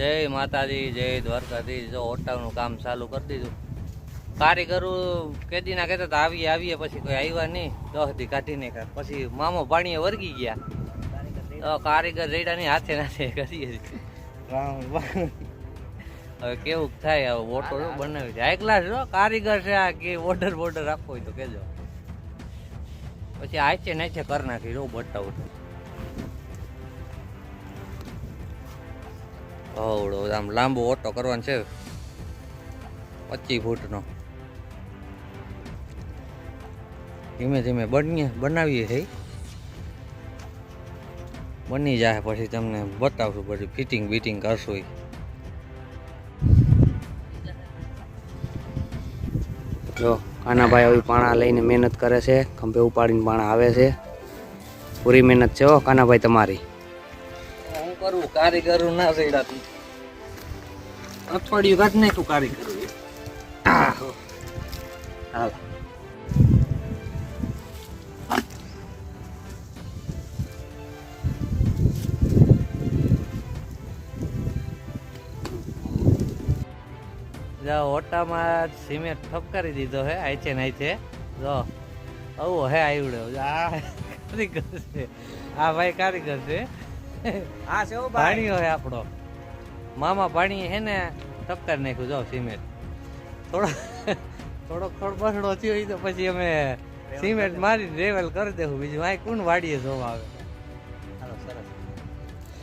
જય માતાજી જય દ્વારકાધીશ. જો ઓટાનું કામ ચાલુ કરી દીધું. કારીગરો કેદીના કહેતા હતા આવીએ આવીએ. પછી કોઈ આવ્યા નહીં. દસ કાઢી કાઢ પછી મામો પાણીએ વર્ગી ગયા. કારીગર રેડાની નહીં હાથે નાથે કરીએ હવે કેવું થાય? હવે ઓટો બનાવી છે. એકલા જો કારીગર છે આ કે ઓર્ડર બોર્ડર આપવો હોય તો કેજો પછી આચે નાચે કરી નાખી જો બતાવું હવડો આમ લાંબો ઓટો કરવાનો છે. પચીસ ફૂટનો. ધીમે ધીમે બનીએ, બનાવીએ છે બની જાય પછી તમને બતાવશું, પછી ફિટિંગ બીટિંગ કરશું. જો કાનાભાઈ આવી પાણા લઈને મહેનત કરે છે. ખંભે ઉપાડીને પાણા આવે છે. પૂરી મહેનત છે હો કાનાભાઈ તમારી. હું કરું કારીગર ના સૈડાતું અઠવાડિયું કાઢ નાખ્યું કારીગર ઓટામાં સિમેન્ટ ઠપકારી દીધો હે આઈચે ને છે જો, આવું હે આવડ્યો આ કારીગર છે. આ ભાઈ કારીગર છે. હા છે પાણીઓ હે આપણો. મામા પાણી હે ને ટપકારી નાખ્યું. જો સિમેન્ટ. થોડો થોડો ખડબસડો થયો ઈ તો પછી અમે સિમેન્ટ મારી રેવલ કરી દેવું. બીજું આ કોણ વાડીએ જોવા આવે? હાલો સરસ.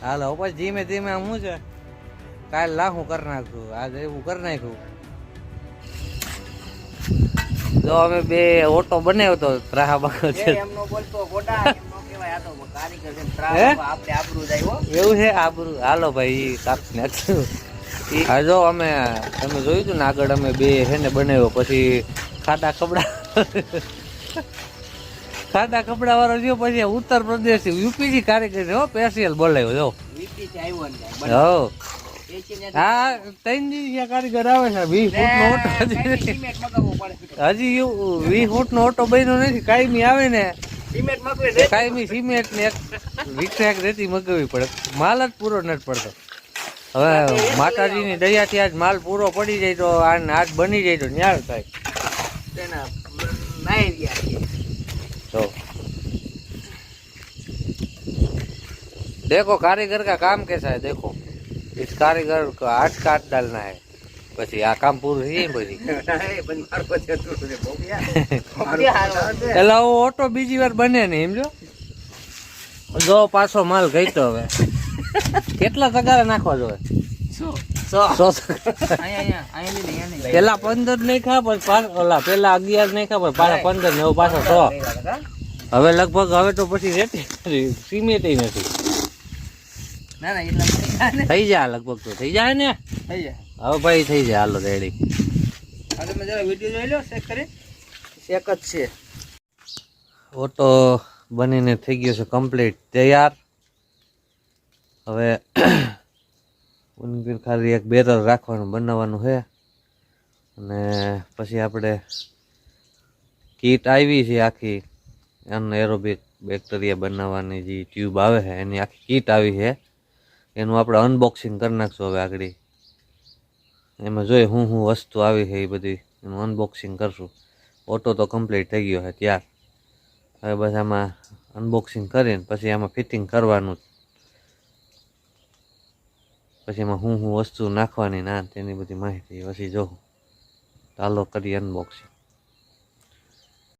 હાલો પછી ધીમે ધીમે આમ શું છે? કાલ લાખું કરી નાખ્યું આજે એવું કરી નાખ્યું. જો અમે બે ઓટો બનાવ્યો તો ત્રાહા બાકો છે. એમનો બોલતો ખોટા એવું છે? આબરું? હાલો ભાઈ કાપી નાખ્યું. હા જો અમે તમે જોયું હતું ને આગળ અમે બે છે ને બનાવ્યો પછી ખાડા કપડા ખાડા કપડા વાળો જો પછી ઉત્તર પ્રદેશ યુપીજી કારીગર છે હો સ્પેશિયલ બોલાયો જો. હો. હા ત્રણ દી કારીગર આવે છે વીસ ફૂટ નો ઓટો હજી વીસ ફૂટ નો ઓટો બન્યો નથી કાયમી આવે ને. કાયમી સિમેન્ટ ને એક રિક્ષા એક રેતી મગાવવી પડે માલ જ પૂરો નથી પડતો હવે માતાજીની દયાથી આજ માલ પૂરો પડી જાય તો આ આજ બની જાય તો ન્યાળ થાય તેના નાઈ રહ્યા છે તો देखो कारीगर का काम कैसा है देखो इस कारीगर को आठ काट डालना है પછી આ કામ પૂરું થઈ જાય પછી? એટલે હું ઓટો બીજી વાર બને ને એમ જો જો પાછો માલ ગઈ તો હવે. કેટલા તગારે નાખવા જોઈએ પેલા પંદર નહીં ખા પણ ઓલા પેલા અગિયાર નહીં ખા પણ પાછા પંદર ને હવે પાછો સો. હવે લગભગ હવે તો પછી રેતી સિમેન્ટ નથી. ના ના એટલા થઈ જાય લગભગ તો. થઈ જાય ને? થઈ જાય. હવે ભાઈ થઈ જાય. હાલો રેડી. તમે જરા વીડિયો જોઈ લો ચેક કરી. એક જ છે. ઓટો બનીને થઈ ગયો છે કમ્પ્લીટ તૈયાર. હવે ઉનગીર ખાલી એક બેરલ રાખવાનું બનાવવાનું છે. અને પછી આપણે કીટ આવી છે આખી. અન એરોબિક બેક્ટેરિયા બનાવવાની જે ટ્યુબ આવે છે એની આખી કીટ આવી છે. એનું આપણે અનબોક્સિંગ કરી નાખશું હવે આગળ. એમાં જોઈએ હું હું વસ્તુ આવી છે એ બધી, એનું અનબોક્સિંગ કરશું. ઓટો તો કમ્પ્લીટ થઈ ગયો છે ત્યાર. હવે બસ આમાં અનબોક્સિંગ કરીને પછી આમાં ફિટિંગ કરવાનું જ. પછી એમાં હું હું વસ્તુ નાખવાની ના તેની બધી માહિતી, પછી જોઉં. ચાલો કરીએ અનબોક્સિંગ